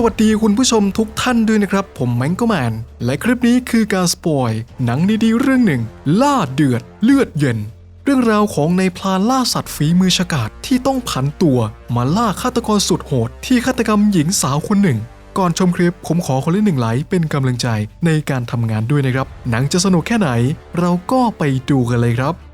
สวัสดีคุณผู้ชมทุกท่านด้วยนะครับ ผมแมงโกแมน และคลิปนี้คือการสปอยหนังดีๆเรื่องหนึ่ง ล่าเดือดเลือดเย็น เรื่องราวของในพลานล่าสัตว์ฝีมือฉกาจที่ต้องผันตัว มาล่าฆาตกรสุดโหด ที่ฆาตกรรมหญิงสาวคนหนึ่ง ก่อนชมคลิปผมขอคนละหนึ่งไลค์เป็นกำลังใจในการทำงานด้วยนะครับ หนังจะสนุกแค่ไหน เราก็ไปดูกันเลยครับ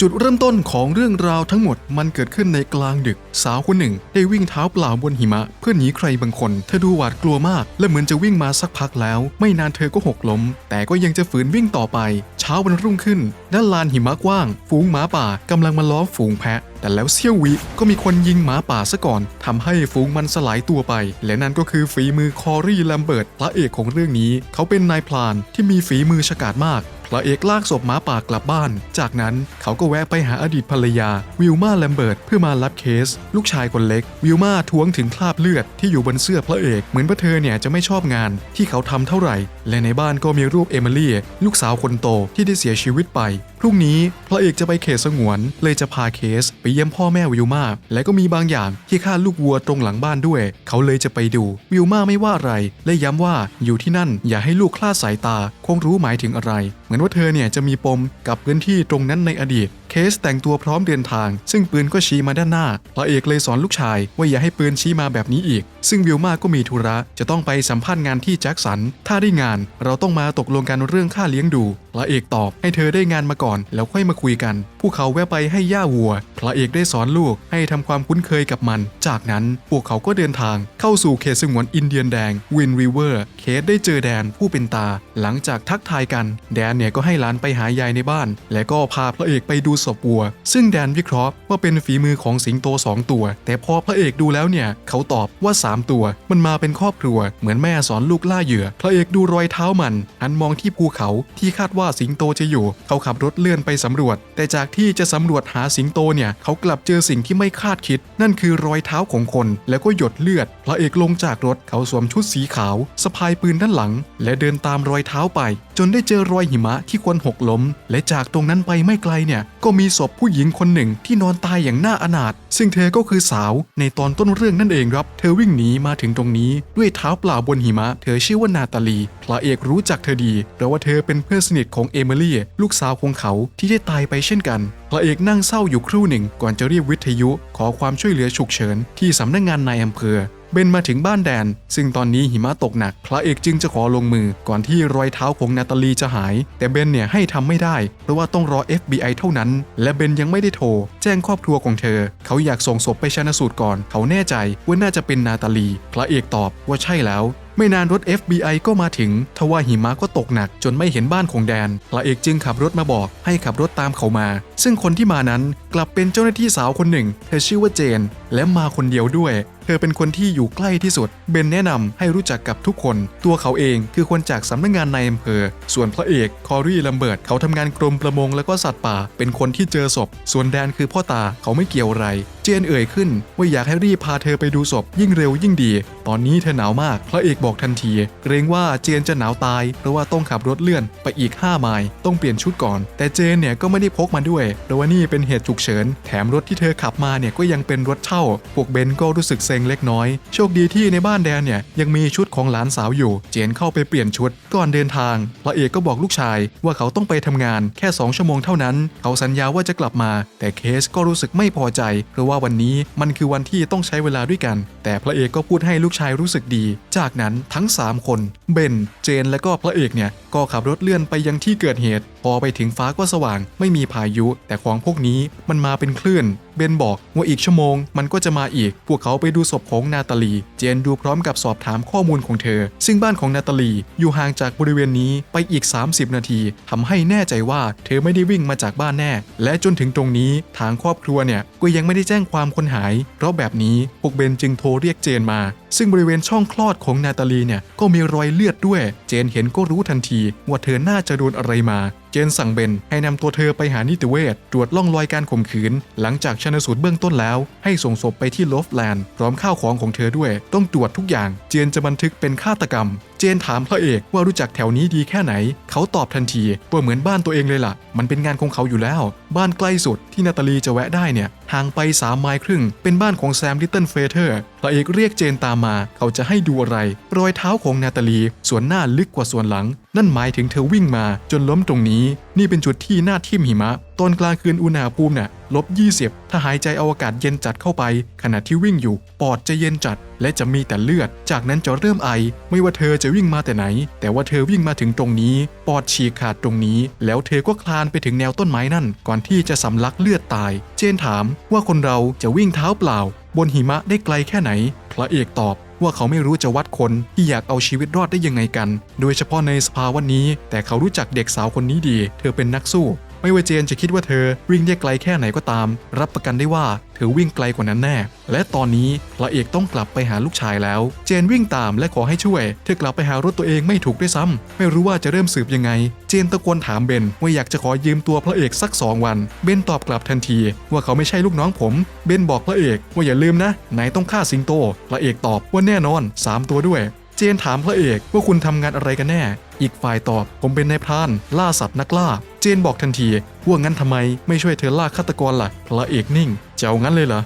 จุดเริ่มต้นของเรื่องราวทั้งหมดมันเกิดขึ้นในกลางดึก สาวคนหนึ่ง ได้วิ่งเท้าเปล่าบนหิมะ เพื่อหนีใครบางคน เธอดูหวาดกลัวมาก และเหมือนจะวิ่งมาสักพักแล้ว ไม่นานเธอก็หกล้ม แต่ก็ยังจะฝืนวิ่งต่อไป เช้าวันรุ่งขึ้นด้านลานหิมะกว้าง ฝูงหมาป่ากำลังมาล้อมฝูงแพะ แต่แล้วเซี่ยววิก็มีคนยิงหมาป่าซะก่อนทำให้ฝูงมันสลายตัวไป และนั่นก็คือฝีมือคอรี่แลมเบิร์ตพระเอกของเรื่องนี้ เขาเป็นนายพลานที่มีฝีมือฉกาจมาก พระเอกลากศพหมาป่ากลับบ้าน จากนั้นเขาก็แวะไปหาอดีตภรรยา วิลมาแลมเบิร์ตเพื่อมารับเคส ลูกชายคนเล็ก วิลมาทวงถึงคราบเลือดที่อยู่บนเสื้อพระเอก เหมือนว่าเธอเนี่ยจะไม่ชอบงานที่เขาทำเท่าไหร่และในบ้านก็มีรูปเอมิลี่ลูกสาวคนโตที่ได้เสียชีวิตไป พรุ่งนี้พระเอกจะไปเขตสงวน เลยจะพาเคสไปเยี่ยมพ่อแม่วิลมาและก็มีบางอย่างที่ฆ่าลูกวัวตรงหลังบ้านด้วย เขาเลยจะไปดูวิลมาไม่ว่าอะไร และย้ำว่าอยู่ที่นั่นอย่าให้ลูกคลาดสายตา คงรู้หมายถึงอะไร เหมือนว่าเธอเนี่ยจะมีปมกับพื้นที่ตรงนั้นในอดีต เคสแต่งตัวพร้อมเดินทาง ซึ่งปืนก็ชี้มาด้านหน้า พระเอกเลยสอนลูกชาย ว่าอย่าให้ปืนชี้มาแบบนี้อีก ซึ่งวิลมาก็มีธุระจะต้องไปสัมภาษณ์งานที่แจ็คสัน ถ้าได้งานเราต้องมาตกลงกันเรื่องค่าเลี้ยงดู พระเอกตอบให้เธอได้งานมาก่อน แล้วค่อยมาคุยกัน พวกเขาแวะไปให้ย่าวัว พระเอกได้สอนลูกให้ทำความคุ้นเคยกับมัน จากนั้นพวกเขาก็เดินทางเข้าสู่เขตสงวนอินเดียนแดงวินริเวอร์เคสได้เจอแดนผู้เป็นตา หลังจากทักทายกัน แดนเนี่ยก็ให้หลานไปหายายในบ้าน และก็พาพระเอกไปดูศพวัว ซึ่งแดนวิเคราะห์ว่าเป็นฝีมือของสิงโต 2 ตัว แต่พอพระเอกดูแล้วเนี่ย เขาตอบว่า 3 ตัว มันมาเป็นครอบครัว เหมือนแม่สอนลูกล่าเหยื่อ พระเอกดูรอยเท้ามันหันมองที่ภูเขาที่คาดว่าสิงโตจะอยู่ เขาขับรถเลื่อนไปสำรวจ แต่จากที่จะสำรวจหาสิงโตเนี่ย เขากลับเจอสิ่งที่ไม่คาดคิด นั่นคือรอยเท้าของคน แล้วก็หยดเลือด พระเอกลงจากรถเขาสวมชุดสีขาวสะพายปืนด้านหลัง และเดินตามรอยเท้าไป จนได้เจอรอยหิมะที่ควรหกล้ม และจากตรงนั้นไปไม่ไกลเนี่ยก็มีศพผู้หญิงคนหนึ่งที่นอนตายอย่างน่าอนาถซึ่งเธอก็คือสาวในตอนต้นเรื่องนั่นเองครับ เธอวิ่งหนีมาถึงตรงนี้ด้วยเท้าเปล่าบนหิมะ เธอชื่อว่านาตาลี พระเอกรู้จักเธอดีเพราะว่าเธอเป็นเพื่อนสนิทของเอมิลี่ลูกสาวของเขาที่ได้ตายไปเช่นกัน พระเอกนั่งเศร้าอยู่ครู่หนึ่งก่อนจะเรียกวิทยุขอความช่วยเหลือฉุกเฉินที่สำนักงานนายอำเภอเบนมาถึงบ้านแดน ซึ่งตอนนี้หิมะตกหนัก พระเอกจึงจะขอลงมือก่อนที่รอยเท้าของนาตาลีจะหาย แต่เบนเนี่ยให้ทำไม่ได้ เพราะว่าต้องรอ FBI เท่านั้น และเบนยังไม่ได้โทร แจ้งครอบครัวของเธอ เขาอยากส่งศพไปชันสูตรก่อน เขาแน่ใจว่าน่าจะเป็นนาตาลี พระเอกตอบว่าใช่แล้ว ไม่นานรถ FBI ก็มาถึง ทว่าหิมะก็ตกหนักจนไม่เห็นบ้านของแดนพระเอกจึงขับรถมาบอกให้ขับรถตามเขามา ซึ่งคนที่มานั้นกลับเป็นเจ้าหน้าที่สาวคนหนึ่ง เธอชื่อว่าเจน และมาคนเดียวด้วย เธอเป็นคนที่อยู่ใกล้ที่สุด เบนแนะนำให้รู้จักกับทุกคน ตัวเขาเองคือคนจากสำนักงานนายอำเภอ ส่วนพระเอกคอรี่ลัมเบิร์ตเขาทำงานกรมประมงและก็สัตว์ป่า เป็นคนที่เจอศพ ส่วนแดนคือพ่อตาเขาไม่เกี่ยวอะไร เจนเอ่ยขึ้นว่าอยากให้รีบพาเธอไปดูศพยิ่งเร็วยิ่งดีตอนนี้เธอหนาวมาก พระเอกบอกทันที เกรงว่าเจนจะหนาวตาย เพราะว่าต้องขับรถเลื่อนไปอีก 5 ไมล์ ต้องเปลี่ยนชุดก่อน แต่เจนเนี่ยก็ไม่ได้พกมาด้วย เพราะว่านี่เป็นเหตุฉุกเฉิน แถมรถที่เธอขับมาเนี่ยก็ยังเป็นรถเช่า พวกเบนก็รู้สึกเซ็งเล็กน้อย โชคดีที่ในบ้านแดนเนี่ยยังมีชุดของหลานสาวอยู่ เจนเข้าไปเปลี่ยนชุด ก่อนเดินทาง พระเอกก็บอกลูกชาย ว่าเขาต้องไปทำงานแค่ 2 ชั่วโมงเท่านั้น เขาสัญญาว่าจะกลับมา แต่เคสก็รู้สึกไม่พอใจ เพราะว่าวันนี้มันคือวันที่ต้องใช้เวลาด้วยกัน แต่พระเอกก็พูดให้ลูกชายรู้สึกดี จากนั้นทั้ง 3 คน เบน เจน และก็พระเอกเนี่ย ก็ขับรถเลื่อนไปยังที่เกิดเหตุ พอไปถึงฟ้าก็สว่าง ไม่มีพายุ แต่ของพวกนี้มันมาเป็นคลื่น เบนบอกว่าอีกชั่วโมง มันก็จะมาอีก พวกเขาไปดูศพของนาตาลี เจนดูพร้อมกับสอบถามข้อมูลของเธอ ซึ่งบ้านของนาตาลีอยู่ห่างจากบริเวณนี้ไปอีก 30 นาทีทำให้แน่ใจว่าเธอไม่ได้วิ่งมาจากบ้านแน่ และจนถึงตรงนี้ทางครอบครัวเนี่ยก็ยังไม่ได้แจ้งความคนหาย เพราะแบบนี้พวกเบนจึงโทรเรียกเจนมา ซึ่งบริเวณช่องคลอดของนาตาลีเนี่ยก็มีรอยเลือดด้วย เจนเห็นก็รู้ทันทีว่าเธอน่าจะโดนอะไรมา เจนสั่งเบนให้นำตัวเธอไปหานิติเวชตรวจล่องรอยการข่มขืน หลังจากชันสูตรเบื้องต้นแล้ว ให้ส่งศพไปที่ลอฟแลนด์พร้อมข้าวของของเธอด้วย ต้องตรวจทุกอย่าง เจนจะบันทึกเป็นฆาตกรรม จเจนถามพระเอกว่ารู้จักแถวนี้ดีแค่ไหน เขาตอบทันทีว่าเหมือนบ้านตัวเองเลยล่ะ มันเป็นงานของเขาอยู่แล้ว บ้านใกล้สุดที่นาตาลีจะแวะได้เนี่ย ห่างไป3ไมล์ครึ่ง เป็นบ้านของแซมลิตเติ้ลเฟเธอร์ พระเอกเรียกเจนตามมา เขาจะให้ดูอะไร รอยเท้าของนาตาลี ส่วนหน้าลึกกว่าส่วนหลัง นั่นหมายถึงเธอวิ่งมาจนล้มตรงนี้ นี่เป็นจุดที่หน้าทิ่มหิมะตอนกลางคืนอุณหภูมิน่ะลบ 20 ถ้าหายใจเอาอากาศเย็นจัดเข้าไป ขณะที่วิ่งอยู่ ปอดจะเย็นจัด และจะมีแต่เลือด จากนั้นจะเริ่มไอ ไม่ว่าเธอจะวิ่งมาแต่ไหน แต่ว่าเธอวิ่งมาถึงตรงนี้ ปอดฉีกขาดตรงนี้ แล้วเธอก็คลานไปถึงแนวต้นไม้นั่น ก่อนที่จะสำลักเลือดตาย เจนถามว่าคนเราจะวิ่งเท้าเปล่า บนหิมะได้ไกลแค่ไหน พระเอกตอบว่าเขาไม่รู้จะวัดคนที่อยากเอาชีวิตรอดได้ยังไงกัน โดยเฉพาะในสภาวะนี้ แต่เขารู้จักเด็กสาวคนนี้ดี เธอเป็นนักสู้ ไม่ว่าเจนจะคิดว่าเธอวิ่งได้ไกลแค่ไหนก็ตาม รับประกันได้ว่าเธอวิ่งไกลกว่านั้นแน่ และตอนนี้พระเอกต้องกลับไปหาลูกชายแล้ว เจนวิ่งตามและขอให้ช่วย เธอกลับไปหารถตัวเองไม่ถูกด้วยซ้ำไม่รู้ว่าจะเริ่มสืบยังไง เจนตะโกนถามเบนว่าอยากจะขอยืมตัวพระเอกสักสองวัน เบนตอบกลับทันที ว่าเขาไม่ใช่ลูกน้องผม เบนบอกพระเอกว่าอย่าลืมนะนายต้องฆ่าสิงโต พระเอกตอบว่าแน่นอนสามตัวด้วย เจนถามพระเอกว่าคุณทำงานอะไรกันแน่ อีกฝ่ายตอบ ผมเป็นนายพราน ล่าสัตว์นักล่า เจนบอกทันทีว่างั้นทำไมไม่ช่วยเธอล่าฆาตกรล่ะ พระเอกนิ่งจะเอางั้นเลยเหรอ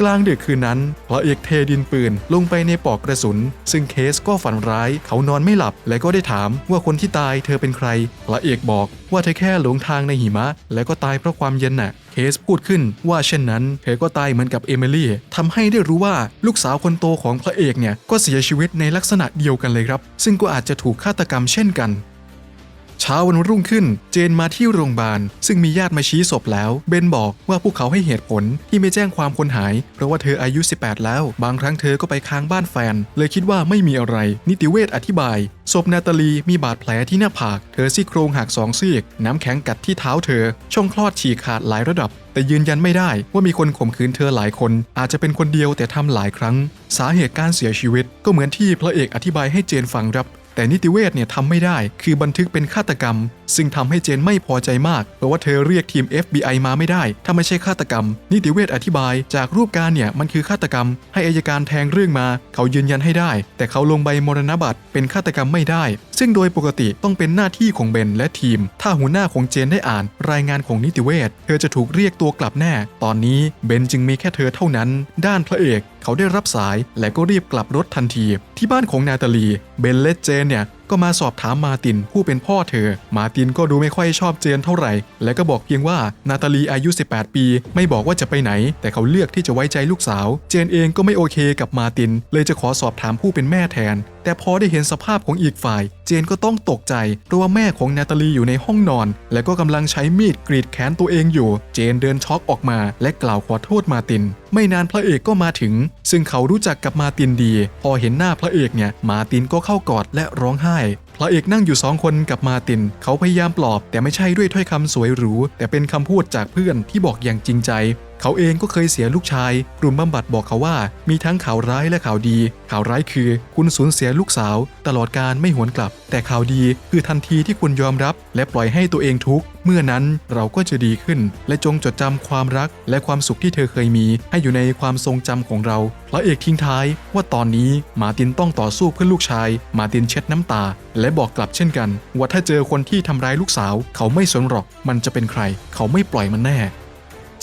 กลางดึกคืนนั้นพระเอกเทดินปืนลงไปในปอกกระสุน ซึ่งเคสก็ฝันร้าย เขานอนไม่หลับ และก็ได้ถามว่าคนที่ตายเธอเป็นใครพระเอกบอกว่าเธอแค่หลงทางในหิมะ และก็ตายเพราะความเย็นน่ะเคสพูดขึ้นว่าเช่นนั้น เธอก็ตายเหมือนกับเอมิลี่ทำให้ได้รู้ว่าลูกสาวคนโตของพระเอกเนี่ยก็เสียชีวิตในลักษณะเดียวกันเลยครับ ซึ่งก็อาจจะถูกฆาตกรรมเช่นกัน เช้าวันรุ่งขึ้น เจนมาที่โรงพยาบาล ซึ่งมีญาติมาชี้ศพแล้ว เบนบอกว่าพวกเขาให้เหตุผลที่ไม่แจ้งความคนหาย เพราะว่าเธออายุ 18 แล้ว บางครั้งเธอก็ไปค้างบ้านแฟน เลยคิดว่าไม่มีอะไร นิติเวชอธิบายศพนาตาลีมีบาดแผลที่หน้าผาก เธอซี่โครงหักสองซีกน้ำแข็งกัดที่เท้าเธอ ช่องคลอดฉีกขาดหลายระดับ แต่ยืนยันไม่ได้ว่ามีคนข่มขืนเธอหลายคน อาจจะเป็นคนเดียวแต่ทำหลายครั้ง สาเหตุการเสียชีวิตก็เหมือนที่พระเอกอธิบายให้เจนฟังครับ แต่นิติเวชเนี่ยทำไม่ได้ คือบันทึกเป็นฆาตกรรม ซึ่งทำให้เจนไม่พอใจมาก เพราะว่าเธอเรียกทีม FBI มาไม่ได้ ถ้าไม่ใช่ฆาตกรรม นิติเวชอธิบาย จากรูปการเนี่ยมันคือฆาตกรรม ให้อายการแทงเรื่องมา เขายืนยันให้ได้ แต่เขาลงใบมรณบัตรเป็นฆาตกรรมไม่ได้ ซึ่งโดยปกติต้องเป็นหน้าที่ของเบนและทีม ถ้าหัวหน้าของเจนได้อ่าน รายงานของนิติเวชเธอจะถูกเรียกตัวกลับแน่ ตอนนี้เบนจึงมีแค่เธอเท่านั้น ด้านพระเอก เขาได้รับสายและก็รีบกลับรถทันที ที่บ้านของนาตาลี เบนเลตเจนเนี่ยก็มาสอบถามมาตินผู้เป็นพ่อเธอ มาตินก็ดูไม่ค่อยชอบเจนเท่าไหร่ และก็บอกเพียงว่านาตาลีอายุ 18 ปี ไม่บอกว่าจะไปไหน แต่เขาเลือกที่จะไว้ใจลูกสาว เจนเองก็ไม่โอเคกับมาติน เลยจะขอสอบถามผู้เป็นแม่แทน แต่พอได้เห็นสภาพของอีกฝ่าย เจนก็ต้องตกใจเพราะว่าแม่ของนาตาลีอยู่ในห้องนอน และก็กำลังใช้มีดกรีดแขนตัวเองอยู่ เจนเดินช็อกออกมา และกล่าวขอโทษมาติน ไม่นานพระเอกก็มาถึง ซึ่งเขารู้จักกับมาตินดี พอเห็นหน้าพระเอกเนี่ยมาตินก็เข้ากอดและร้องไห้พระเอกนั่งอยู่สองคนกับมาติน เขาพยายามปลอบ แต่ไม่ใช่ด้วยถ้อยคำสวยหรู แต่เป็นคำพูดจากเพื่อนที่บอกอย่างจริงใจ เขาเองก็เคยเสียลูกชาย กลุ่มบำบัดบอกเขาว่า มีทั้งข่าวร้ายและข่าวดี ข่าวร้ายคือ คุณสูญเสียลูกสาว ตลอดการไม่หวนกลับ แต่ข่าวดีคือทันทีที่คุณยอมรับ และปล่อยให้ตัวเองทุกข์ เมื่อนั้นเราก็จะดีขึ้น และจงจดจำความรัก และความสุขที่เธอเคยมี ให้อยู่ในความทรงจำของเราพระเอกทิ้งท้าย ว่าตอนนี้มาตินต้องต่อสู้เพื่อลูกชาย มาตินเช็ดน้ำตา และบอกกลับเช่นกัน ว่าถ้าเจอคนที่ทำร้ายลูกสาว เขาไม่สนหรอกมันจะเป็นใคร เขาไม่ปล่อยมันแน่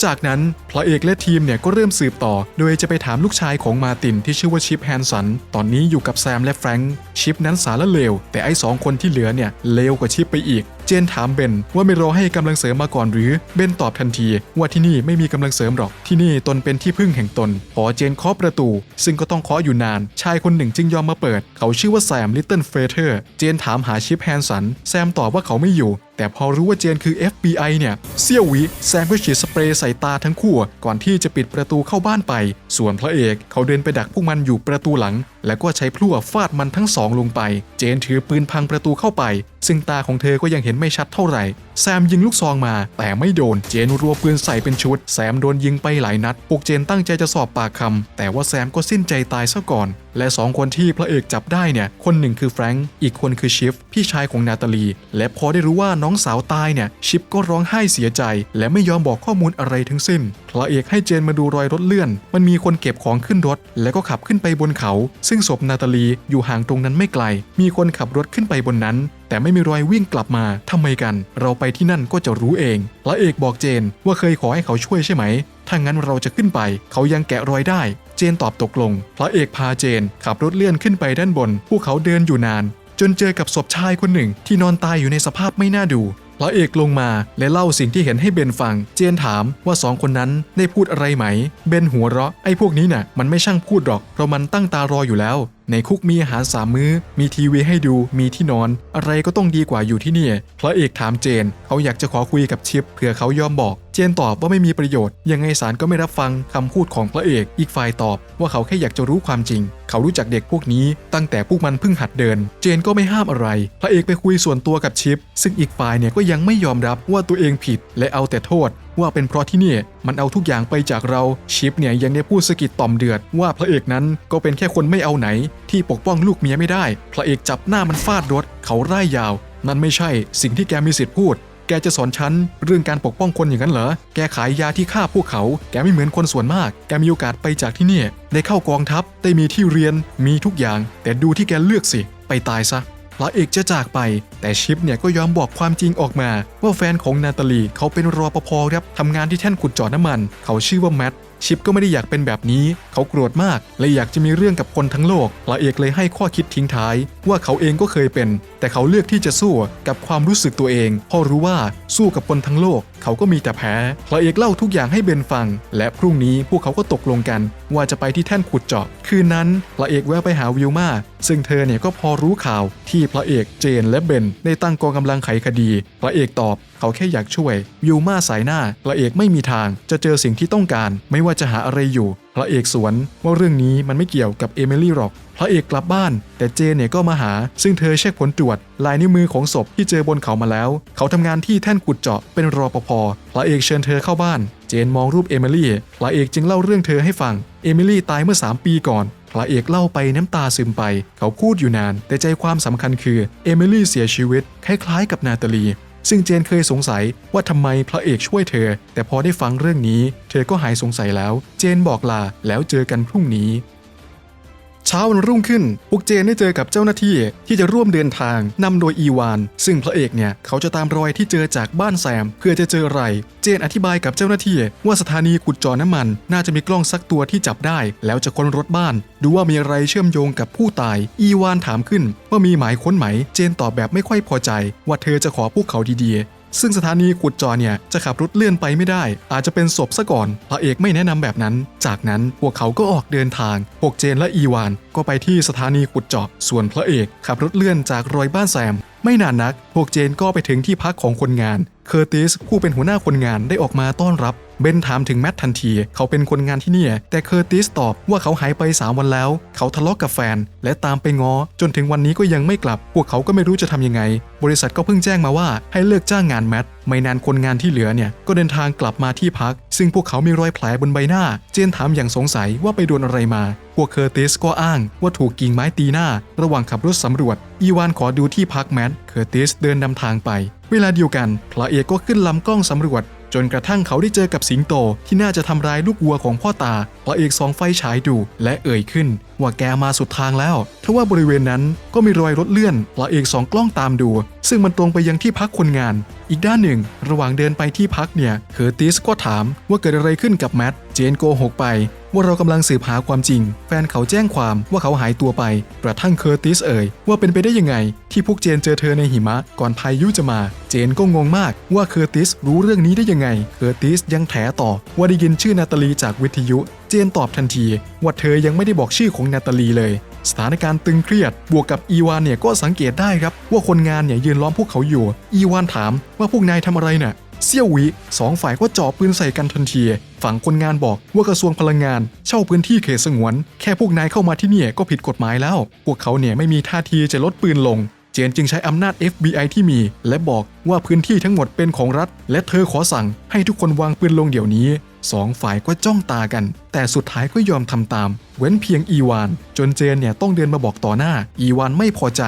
จากนั้นพระเอกและทีมเนี่ยก็เริ่มสืบต่อ โดยจะไปถามลูกชายของมาตินที่ชื่อว่าชิปแฮนสัน ตอนนี้อยู่กับแซมและแฟรงค์ชิปนั้นสารเลว แต่ไอ้สองคนที่เหลือเนี่ยเลวกว่าชิปไปอีก เจนถามเบนว่าไม่รอให้กำลังเสริมมาก่อนหรือ เบนตอบทันที ว่าที่นี่ไม่มีกำลังเสริมหรอก ที่นี่ตนเป็นที่พึ่งแห่งตนพอเจนเคาะประตู ซึ่งก็ต้องเคาะอยู่นาน ชายคนหนึ่งจึงยอมมาเปิด เขาชื่อว่าแซมลิตเติ้ลเฟเธอร์ เจนถามหาชิปแฮนสัน แซมตอบว่าเขาไม่อยู่แต่พอรู้ว่าเจนคือ FBI เนี่ยเซี่ยววิแซมก็ฉีดสเปรย์ใส่ตาทั้งคู่ ก่อนที่จะปิดประตูเข้าบ้านไป ส่วนพระเอกเขาเดินไปดักพวกมันอยู่ประตูหลัง แล้วก็ใช้พลั่วฟาดมันทั้งสองลงไป เจนถือปืนพังประตูเข้าไป ซึ่งตาของเธอก็ยังเห็นไม่ชัดเท่าไหร่ แซมยิงลูกซองมา แต่ไม่โดน เจนรัวปืนใส่เป็นชุด แซมโดนยิงไปหลายนัด พวกเจนตั้งใจจะสอบปากคำแต่ว่าแซมก็สิ้นใจตายซะก่อน และสองคนที่พระเอกจับได้เนี่ย คนหนึ่งคือแฟรงค์อีกคนคือชิฟพี่ชายของนาตาลี และพอได้รู้ว่าน้องสาวตายเนี่ย ชิฟก็ร้องไห้เสียใจ และไม่ยอมบอกข้อมูลอะไรทั้งสิ้น พระเอกให้เจนมาดูรอยรถเลื่อน มันมีคนเก็บของขึ้นรถ แล้วก็ขับขึ้นไปบนเขา ซึ่งศพนาตาลีอยู่ห่างตรงนั้นไม่ไกล มีคนขับรถขึ้นไปบนนั้น แต่ไม่มีรอยวิ่งกลับมาทำไมกัน เราไปที่นั่นก็จะรู้เองพระเอกบอกเจนว่าเคยขอให้เขาช่วยใช่ไหมถ้างั้นเราจะขึ้นไป เขายังแกะรอยได้ เจนตอบตกลง พระเอกพาเจนขับรถเลื่อนขึ้นไปด้านบน พวกเขาเดินอยู่นาน จนเจอกับศพชายคนหนึ่งที่นอนตายอยู่ในสภาพไม่น่าดู พระเอกลงมาและเล่าสิ่งที่เห็นให้เบนฟัง เจนถามว่าสองคนนั้นได้พูดอะไรไหม เบนหัวเราะไอ้พวกนี้น่ะมันไม่ช่างพูดหรอก เพราะมันตั้งตารออยู่แล้ว ในคุกมีอาหารสามมื้อ มีทีวีให้ดูมีที่นอน อะไรก็ต้องดีกว่าอยู่ที่นี่ พระเอกถามเจนเขาอยากจะขอคุยกับชิปเผื่อเขายอมบอก เจนตอบว่าไม่มีประโยชน์ ยังไงศาลก็ไม่รับฟังคำพูดของพระเอก อีกฝ่ายตอบว่าเขาแค่อยากจะรู้ความจริง เขารู้จักเด็กพวกนี้ตั้งแต่พวกมันเพิ่งหัดเดิน เจนก็ไม่ห้ามอะไร พระเอกไปคุยส่วนตัวกับชิป ซึ่งอีกฝ่ายเนี่ยก็ยังไม่ยอมรับว่าตัวเองผิดและเอาแต่โทษว่าเป็นเพราะที่นี่มันเอาทุกอย่างไปจากเราชิปเนี่ยยังได้พูดสะกิดต่อมเดือด ว่าพระเอกนั้นก็เป็นแค่คนไม่เอาไหน ที่ปกป้องลูกเมียไม่ได้ พระเอกจับหน้ามันฟาดรถ เขาร่ายยาว นั่นไม่ใช่สิ่งที่แกมีสิทธิ์พูด แกจะสอนฉันเรื่องการปกป้องคนอย่างนั้นเหรอ แกขายยาที่ฆ่าพวกเขา แกไม่เหมือนคนส่วนมาก แกมีโอกาสไปจากที่นี่ ได้เข้ากองทัพ ได้มีที่เรียน มีทุกอย่าง แต่ดูที่แกเลือกสิ ไปตายซะ พระเอกจะจากไป แต่ชิปเนี่ยก็ยอมบอกความจริงออกมา ว่าแฟนของนาตาลีเขาเป็นรอปภครับ ทำงานที่แท่นขุดเจาะน้ำมัน เขาชื่อว่าแมท ชิปก็ไม่ได้อยากเป็นแบบนี้เขาโกรธมากเลยอยากจะมีเรื่องกับคนทั้งโลกพระเอกเลยให้ข้อคิดทิ้งท้าย ว่าเขาเองก็เคยเป็น แต่เขาเลือกที่จะสู้กับความรู้สึกตัวเองเพราะรู้ว่าสู้กับคนทั้งโลก เขาก็มีแต่แพ้พระเอกเล่าทุกอย่างให้เบนฟัง และพรุ่งนี้พวกเขาก็ตกลงกัน ว่าจะไปที่แท่นขุดเจาะ คืนนั้นพระเอกแวะไปหาวิลมาซึ่งเธอเนี่ยก็พอรู้ข่าวที่พระเอกเจนและเบนได้ตั้งกองกำลังไขคดี พระเอกตอบ เขาแค่อยากช่วยวิลมาสายหน้า พระเอกไม่มีทาง จะเจอสิ่งที่ต้องการ ไม่ว่าจะหาอะไรอยู่ พระเอกสวน ว่าเรื่องนี้มันไม่เกี่ยวกับเอมิลี่หรอก พระเอกกลับบ้าน แต่เจนเนี่ยก็มาหา ซึ่งเธอเช็คผลตรวจ ลายนิ้วมือของศพที่เจอบนเขามาแล้ว เขาทำงานที่แท่นขุดเจาะเป็นรอปภพระเอกเชิญเธอเข้าบ้าน เจนมองรูปเอมิลี่พระเอกจึงเล่าเรื่องเธอให้ฟังเอมิลี่ตายเมื่อ 3 ปีก่อนพระเอกเล่าไปน้ำตาซึมไป เขาพูดอยู่นาน แต่ใจความสำคัญคือ เอมิลี่เสียชีวิต คล้ายๆกับนาตาลี ซึ่งเจนเคยสงสัยว่าทำไมพระเอกช่วยเธอ แต่พอได้ฟังเรื่องนี้ เธอก็หายสงสัยแล้ว เจนบอกลาแล้วเจอกันพรุ่งนี้ เช้าวันรุ่งขึ้น พวกเจนได้เจอกับเจ้าหน้าที่ที่จะร่วมเดินทางนำโดยอีวาน ซึ่งพระเอกเนี่ยเขาจะตามรอยที่เจอจากบ้านแซม เพื่อจะเจออะไร เจนอธิบายกับเจ้าหน้าที่ ว่าสถานีขุดจอน้ำมัน น่าจะมีกล้องสักตัวที่จับได้ แล้วจะค้นรถบ้าน ดูว่ามีอะไรเชื่อมโยงกับผู้ตาย อีวานถามขึ้น ว่ามีหมายค้นไหม เจนตอบแบบไม่ค่อยพอใจ ว่าเธอจะขอพวกเขาดีๆ ซึ่งสถานีขุดจอเนี่ยจะขับรถเลื่อนไปไม่ได้ อาจจะเป็นศพซะก่อนพระเอกไม่แนะนำแบบนั้น จากนั้นพวกเขาก็ออกเดินทางพวกเจนและอีวาน ก็ไปที่สถานีขุดจาะส่วนพระเอกขับรถเลื่อนจากรอยบ้านแซม ไม่นานนัก พวกเจนก็ไปถึงที่พักของคนงาน เคอร์ติสผู้เป็นหัวหน้าคนงานได้ออกมาต้อนรับ เบนถามถึงแมททันที เขาเป็นคนงานที่นี่ แต่เคอร์ติสตอบว่าเขาหายไป 3 วันแล้ว เขาทะเลาะกับแฟน และตามไปง้อ จนถึงวันนี้ก็ยังไม่กลับ พวกเขาก็ไม่รู้จะทำยังไง บริษัทก็เพิ่งแจ้งมาว่าให้เลิกจ้างงานแมท ไม่นานคนงานที่เหลือเนี่ย ก็เดินทางกลับมาที่พัก ซึ่งพวกเขามีรอยแผลบนใบหน้า เจนถามอย่างสงสัยว่าไปโดนอะไรมา พวกเคอร์ติสก็อ้างว่าถูกกิ่งไม้ตีหน้า ระหว่างขับรถสำรวจ อีวานขอดูที่พักแมท เคอร์ติสเดินนำทางไปเวลาเดียวกันพระเอกก็ขึ้นลำกล้องสำรวจ จนกระทั่งเขาได้เจอกับสิงโตที่น่าจะทำร้ายลูกวัวของพ่อตาพระเอกสองไฟฉายดูและเอ่ยขึ้น ว่าแกมาสุดทางแล้วทว่าบริเวณนั้นก็มีรอยรถเลื่อนพระเอกสองกล้องตามดู ซึ่งมันตรงไปยังที่พักคนงาน อีกด้านหนึ่ง ระหว่างเดินไปที่พักเนี่ยเคอร์ติสก็ถามว่าเกิดอะไรขึ้นกับแมท เจนโกหกไปว่าเรากำลังสืบหาความจริง แฟนเขาแจ้งความว่าเขาหายตัวไป กระทั่งเคอร์ติสเอ่ยว่าเป็นไปได้ยังไง ที่พวกเจนเจอเธอในหิมะก่อนพายุจะมา เจนก็งงมากว่าเคอร์ติสรู้เรื่องนี้ได้ยังไง เคอร์ติสยังแถต่อว่าได้ยินชื่อนาตาลีจากวิทยุ เจนตอบทันที ว่าเธอยังไม่ได้บอกชื่อของนาตาลีเลย สถานการณ์ตึงเครียด บวกกับอีวานเนี่ยก็สังเกตได้ครับว่าคนงานเนี่ยยืนล้อมพวกเขาอยู่ อีวานถามว่าพวกนายทำอะไรน่ะ เซียววิสองฝ่ายก็จ่อปืนใส่กันทันที ฝั่งคนงานบอกว่ากระทรวงพลังงาน เช่าพื้นที่เขตสงวน แค่พวกนายเข้ามาที่นี่ก็ผิดกฎหมายแล้ว พวกเขาเนี่ยไม่มีท่าทีจะลดปืนลง เจนจึงใช้อำนาจ FBI ที่มี และบอกว่าพื้นที่ทั้งหมดเป็นของรัฐ และเธอขอสั่งให้ทุกคนวางปืนลงเดี๋ยวนี้สองฝ่ายก็จ้องตากัน แต่สุดท้ายก็ยอมทำตาม เว้นเพียงอีวาน จนเจนเนี่ยต้องเดินมาบอกต่อหน้า อีวานไม่พอใจ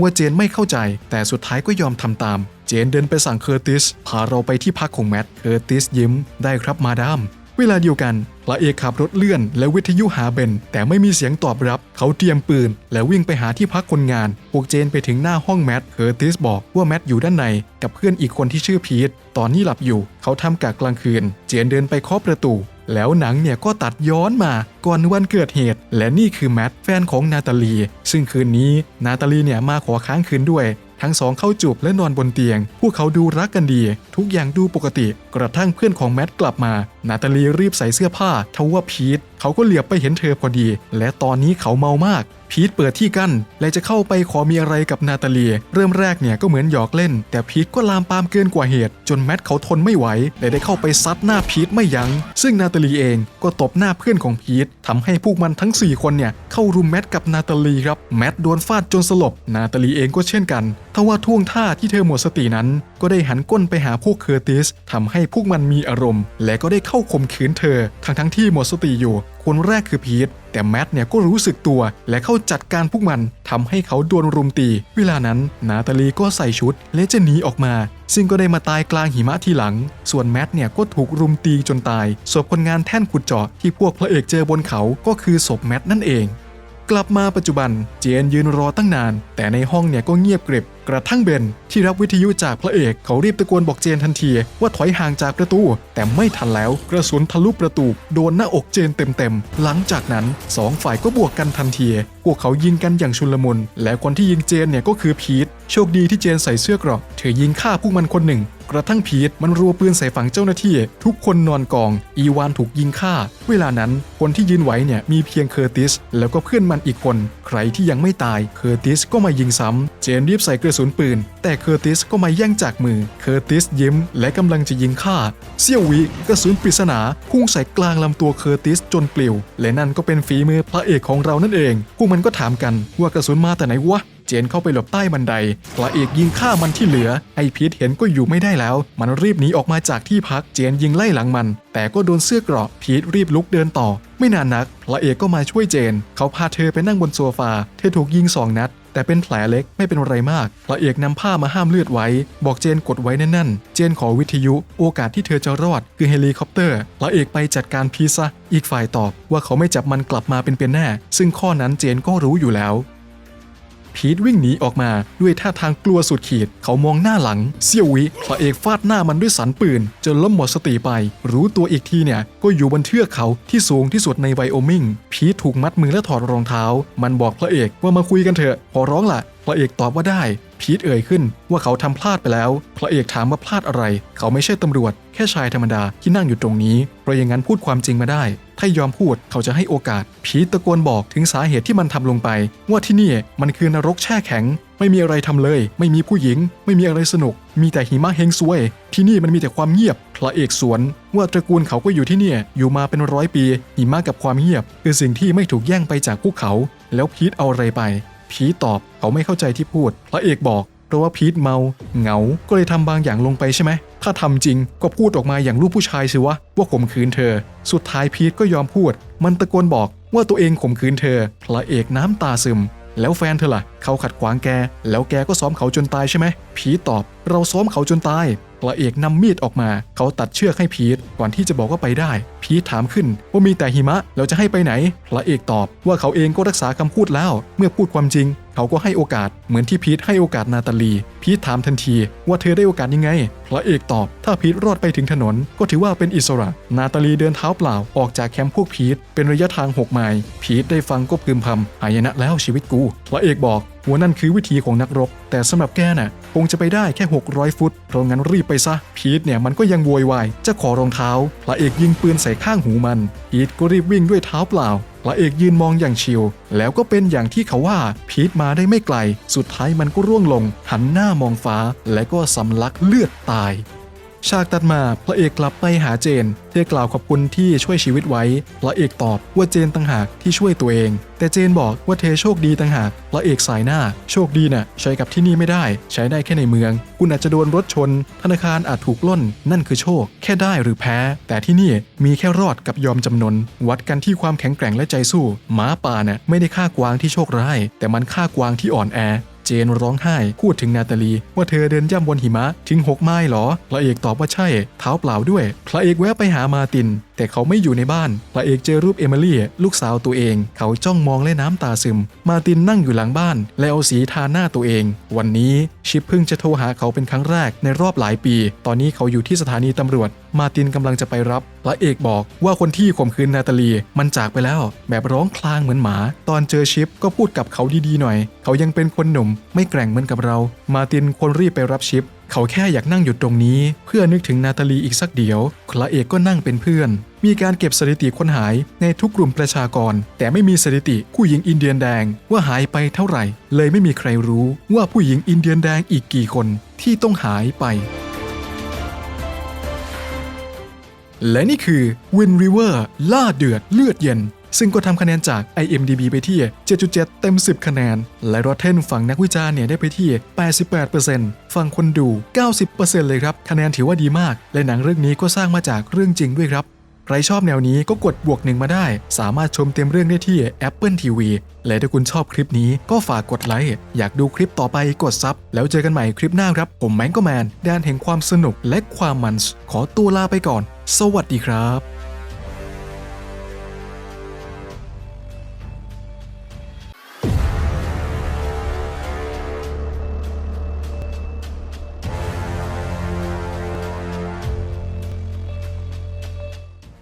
ว่าเจนไม่เข้าใจ แต่สุดท้ายก็ยอมทำตาม จนเดินไปสั่งเคอร์ติส พาเราไปที่พักของแมท เคอร์ติสยิ้ม ได้ครับมาดาม เวลาเดียวกันพระเอกขับรถเลื่อน และวิทยุหาเบน แต่ไม่มีเสียงตอบรับ เขาเตรียมปืน และวิ่งไปหาที่พักคนงาน พวกเจนไปถึงหน้าห้องแมท เคอร์ติสบอกว่าแมทอยู่ด้านใน กับเพื่อนอีกคนที่ชื่อพีท ตอนนี้หลับอยู่ เขาทำกะกลางคืน เจนเดินไปเคาะประตู แล้วหนังเนี่ยก็ตัดย้อนมาก่อนวันเกิดเหตุ และนี่คือแมทแฟนของนาตาลี ซึ่งคืนนี้นาตาลีเนี่ยมาขอค้างคืนด้วย ทั้งสองเข้าจูบและนอนบนเตียง พวกเขาดูรักกันดี ทุกอย่างดูปกติ กระทั่งเพื่อนของแมทกลับมา นาตาลีรีบใส่เสื้อผ้าทว่าพีท เขาก็เหลียบไปเห็นเธอพอดี และตอนนี้เขาเมามาก พีทเปิดที่กั้น และจะเข้าไปขอมีอะไรกับนาตาลี เริ่มแรกเนี่ยก็เหมือนหยอกเล่น แต่พีทก็ลามปามเกินกว่าเหตุ จนแมทเขาทนไม่ไหวและได้เข้าไปซัดหน้าพีทไม่ยัง้ง ซึ่งนาตาลีเองก็ตบหน้าเพื่อนของพีททำให้พวกมันทั้ง 4 คนเนี่ยเข้ารุมแมทกับนาตาลีครับ แมทโดนฟาดจนสลบ นาตาลีเองก็เช่นกันทว่าท่วงท่าที่เธอหมดสตินั้น ก็ได้หันก้นไปหาพวกเคอร์ติสทำให้พวกมันมีอารมณ์ และก็ได้เข้าข่มขืนเธอ ทั้งทั้งที่หมดสติอยู่ คนแรกคือพีทแต่แมทเนี่ยก็รู้สึกตัวและเข้าจัดการพวกมันทำให้เขาโดนรุมตี เวลานั้นนาตาลีก็ใส่ชุดและจะหนีออกมา ซึ่งก็ได้มาตายกลางหิมะทีหลัง ส่วนแมทเนี่ยก็ถูกรุมตีจนตายศพคนงานแท่นขุดเจาะที่พวกพระเอกเจอบนเขาก็คือศพแมทนั่นเอง กลับมาปัจจุบันเจนยืนรอตั้งนาน แต่ในห้องเนี่ยก็เงียบกริบ กระทั่งเบนที่รับวิทยุจากพระเอกเขารีบตะโกนบอกเจนทันที ว่าถอยห่างจากประตู แต่ไม่ทันแล้วกระสุนทะลุประตูโดนหน้าอกเจนเต็มๆ หลังจากนั้นสองฝ่ายก็บวกกันทันที พวกเขายิงกันอย่างชุลมุน และคนที่ยิงเจนเนี่ยก็คือพีทโชคดีที่เจนใส่เสื้อเกราะเธอยิงฆ่าพวกมันคนหนึ่ง กระทั่งพีทมันรัวปืนใส่ฝั่งเจ้าหน้าที่ ทุกคนนอนกอง อีวานถูกยิงฆ่า เวลานั้นคนที่ยืนไหวเนี่ยมีเพียงเคอร์ติส แล้วก็เพื่อนมันอีกคน ใครที่ยังไม่ตายเคอร์ติสก็มายิงซ้ำเจนรีบใส่กระสุนปืน แต่เคอร์ติสก็มาแย่งจากมือ เคอร์ติสยิ้ม และกำลังจะยิงฆ่า เซี่ยววิกระสุนปริศนาพุ่งใส่กลางลำตัวเคอร์ติสจนปลิว และนั่นก็เป็นฝีมือพระเอกของเรานั่นเอง พวกมันก็ถามกันว่ากระสุนมาแต่ไหนวะเจนเข้าไปหลบใต้บันได พระเอกยิงฆ่ามันที่เหลือ ไอพีทเห็นก็อยู่ไม่ได้แล้ว มันรีบหนีออกมาจากที่พัก เจนยิงไล่หลังมัน แต่ก็โดนเสื้อเกราะ พีทรีบลุกเดินต่อ ไม่นานนัก พระเอกก็มาช่วยเจน เขาพาเธอไปนั่งบนโซฟา เธอถูกยิงสองนัด แต่เป็นแผลเล็กไม่เป็นไรมากพระเอกนำผ้ามาห้ามเลือดไว้ บอกเจนกดไว้แน่นๆ เจนขอวิทยุ โอกาสที่เธอจะรอด คือเฮลิคอปเตอร์พระเอกไปจัดการพีซะอีกฝ่ายตอบ ว่าเขาไม่จับมันกลับมาเป็นเป็นแน่ ซึ่งข้อนั้นเจนก็รู้อยู่แล้ว พีทวิ่งหนีออกมาด้วยท่าทางกลัวสุดขีด เขามองหน้าหลัง เซียววิพระเอกฟาดหน้ามันด้วยสันปืน จนล้มหมดสติไป รู้ตัวอีกทีเนี่ย ก็อยู่บนเทือกเขาที่สูงที่สุดในไวโอมิง พีทถูกมัดมือและถอดรองเท้า มันบอกพระเอกว่ามาคุยกันเถอะ ขอร้องล่ะ พระเอกตอบว่าได้ พีทเอ่ยขึ้นว่าเขาทำพลาดไปแล้ว พระเอกถามว่าพลาดอะไร เขาไม่ใช่ตำรวจ แค่ชายธรรมดาที่นั่งอยู่ตรงนี้ เพราะอย่างนั้นพูดความจริงมาได้ ถ้ายอมพูดเขาจะให้โอกาส พีทตะโกนบอกถึงสาเหตุที่มันทำลงไป ว่าที่นี่มันคือนรกแช่แข็ง ไม่มีอะไรทำเลย ไม่มีผู้หญิง ไม่มีอะไรสนุก มีแต่หิมะเฮงซวย ที่นี่มันมีแต่ความเงียบ พระเอกสวน ว่าตระกูลเขาก็อยู่ที่นี่อยู่มาเป็นร้อยปีหิมะกับความเงียบ คือสิ่งที่ไม่ถูกแย่งไปจากพวกเขา แล้วพีทเอาอะไรไป พีทตอบเขาไม่เข้าใจที่พูด พระเอกบอกเพราะว่าพีทเมาเหงา ก็เลยทำบางอย่างลงไปใช่ไหม ถ้าทำจริงก็พูดออกมาอย่างลูกผู้ชายสิวะ ว่าข่มขืนเธอ สุดท้ายพีทก็ยอมพูด มันตะโกนบอกว่าตัวเองข่มขืนเธอ พระเอกน้ำตาซึม แล้วแฟนเธอล่ะ เขาขัดขวางแก แล้วแกก็ซ้อมเขาจนตายใช่ไหม พีทตอบ เราซ้อมเขาจนตายพระเอกนำมีดออกมา เขาตัดเชือกให้พีทก่อนที่จะบอกว่าไปได้ พีทถามขึ้นว่ามีแต่หิมะเราจะให้ไปไหน พระเอกตอบว่าเขาเองก็รักษาคำพูดแล้ว เมื่อพูดความจริง เขาก็ให้โอกาสเหมือนที่พีทให้โอกาสนาตาลี พีทถามทันทีว่าเธอได้โอกาสยังไง พระเอกตอบ ถ้าพีทรอดไปถึงถนน ก็ถือว่าเป็นอิสระ นาตาลีเดินเท้าเปล่าออกจากแคมป์พวกพีทเป็นระยะทาง 6 ไมล์ พีทได้ฟังก็พึมพำหายนะแล้วชีวิตกู พระเอกบอกว่านั่นคือวิธีของนักรบ แต่สำหรับแกน่ะคงจะไปได้แค่ 600 ฟุต เพราะงั้นรีบไปซะ พีทเนี่ยมันก็ยังโวยวาย จะขอรองเท้า พระเอกยิงปืนใส่ข้างหูมัน พีทก็รีบวิ่งด้วยเท้าเปล่า พระเอกยืนมองอย่างชิลแล้วก็เป็นอย่างที่เขาว่า พีทมาได้ไม่ไกล สุดท้ายมันก็ร่วงลง หันหน้ามองฟ้า และก็สำลักเลือดตาย ฉากตัดมาพระเอกกลับไปหาเจนเธอกล่าวขอบคุณที่ช่วยชีวิตไว้ พระเอกตอบว่าเจนต่างหากที่ช่วยตัวเอง แต่เจนบอกว่าเธอโชคดีต่างหากพระเอกสายหน้า โชคดีน่ะใช้กับที่นี่ไม่ได้ ใช้ได้แค่ในเมือง คุณอาจจะโดนรถชน ธนาคารอาจถูกล่นนั่นคือโชค แค่ได้หรือแพ้ แต่ที่นี่มีแค่รอดกับยอมจำนน วัดกันที่ความแข็งแกร่งและใจสู้หมาป่าน่ะไม่ได้ฆ่ากวางที่โชคร้าย แต่มันฆ่ากวางที่อ่อนแอ จนร้องไห้ พูดถึงนาตาลี ว่าเธอเดินย่ำบนหิมะถึง6ไม้เหรอ พระเอกตอบว่าใช่เท้าเปล่าด้วย พระเอกแวะไปหามาติน แต่เขาไม่อยู่ในบ้าน พระเอกเจอรูปเอมิลี่ลูกสาวตัวเอง เขาจ้องมองและน้ำตาซึม มาตินนั่งอยู่หลังบ้าน และเอาสีทาหน้าตัวเอง วันนี้ชิปเพิ่งจะโทรหาเขาเป็นครั้งแรกในรอบหลายปี ตอนนี้เขาอยู่ที่สถานีตำรวจ มาตินกำลังจะไปรับ พระเอกบอกว่าคนที่ข่มขืนนาตาลีมันจากไปแล้ว แบบร้องคลางเหมือนหมา ตอนเจอชิปก็พูดกับเขาดีๆหน่อย เขายังเป็นคนหนุ่มไม่แกร่งเหมือนกับเรา มาตินควรรีบไปรับชิป เขาแค่อยากนั่งอยู่ตรงนี้ เพื่อนึกถึงนาตาลีอีกสักเดียวพระเอกก็นั่งเป็นเพื่อน มีการเก็บสถิติคนหายในทุกกลุ่มประชากร แต่ไม่มีสถิติผู้หญิงอินเดียนแดงว่าหายไปเท่าไหร่ เลยไม่มีใครรู้ว่าผู้หญิงอินเดียนแดงอีกกี่คนที่ต้องหายไปและนี่คือ Win River ล่าเดือดเลือดเย็น ซึ่งก็ทำคะแนนจาก IMDB ไปที่ 7.7 เต็ม 10 คะแนน และ Rotten ฝั่งนักวิจารณ์เนี่ยได้ไปที่ 88%ฝั่งคนดู 90%เลยครับ คะแนนถือว่าดีมาก และหนังเรื่องนี้ก็สร้างมาจากเรื่องจริงด้วยครับ ใครชอบแนวนี้ก็กดบวกหนึ่งมาได้ สามารถชมเต็มเรื่องได้ที่ Apple TV และถ้าคุณชอบคลิปนี้ก็ฝากกดไลค์ อยากดูคลิปต่อไปกดซับ แล้วเจอกันใหม่คลิปหน้าครับ ผมแมงก็แมนแดนแห่งความสนุกและความมัน ขอตัวลาไปก่อน สวัสดีครับ